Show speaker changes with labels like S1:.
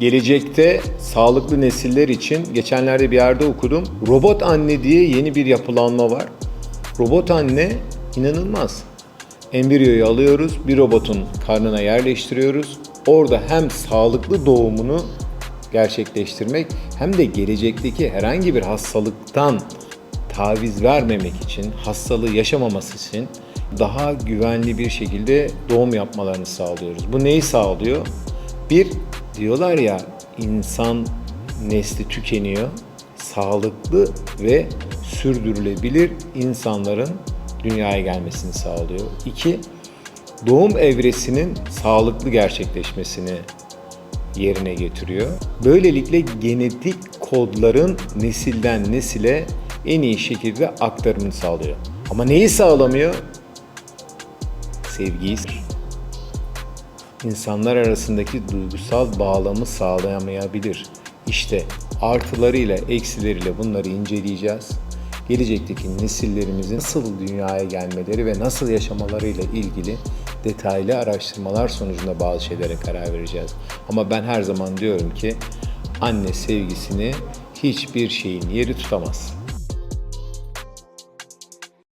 S1: Gelecekte sağlıklı nesiller için geçenlerde bir yerde okudum. Robot anne diye yeni bir yapılanma var. Robot anne inanılmaz. Embriyoyu alıyoruz, bir robotun karnına yerleştiriyoruz. Orada hem sağlıklı doğumunu gerçekleştirmek hem de gelecekteki herhangi bir hastalıktan taviz vermemek için, hastalığı yaşamaması için daha güvenli bir şekilde doğum yapmalarını sağlıyoruz. Bu neyi sağlıyor? Bir, diyorlar ya insan nesli tükeniyor. Sağlıklı ve sürdürülebilir insanların dünyaya gelmesini sağlıyor. İki, doğum evresinin sağlıklı gerçekleşmesini yerine getiriyor. Böylelikle genetik kodların nesilden nesile en iyi şekilde aktarımını sağlıyor. Ama neyi sağlamıyor? Sevgiyi. İnsanlar arasındaki duygusal bağlamı sağlayamayabilir. İşte artılarıyla eksileriyle bunları inceleyeceğiz. Gelecekteki nesillerimizin nasıl dünyaya gelmeleri ve nasıl yaşamalarıyla ilgili detaylı araştırmalar sonucunda bazı şeylere karar vereceğiz. Ama ben her zaman diyorum ki anne sevgisini hiçbir şeyin yeri tutamaz.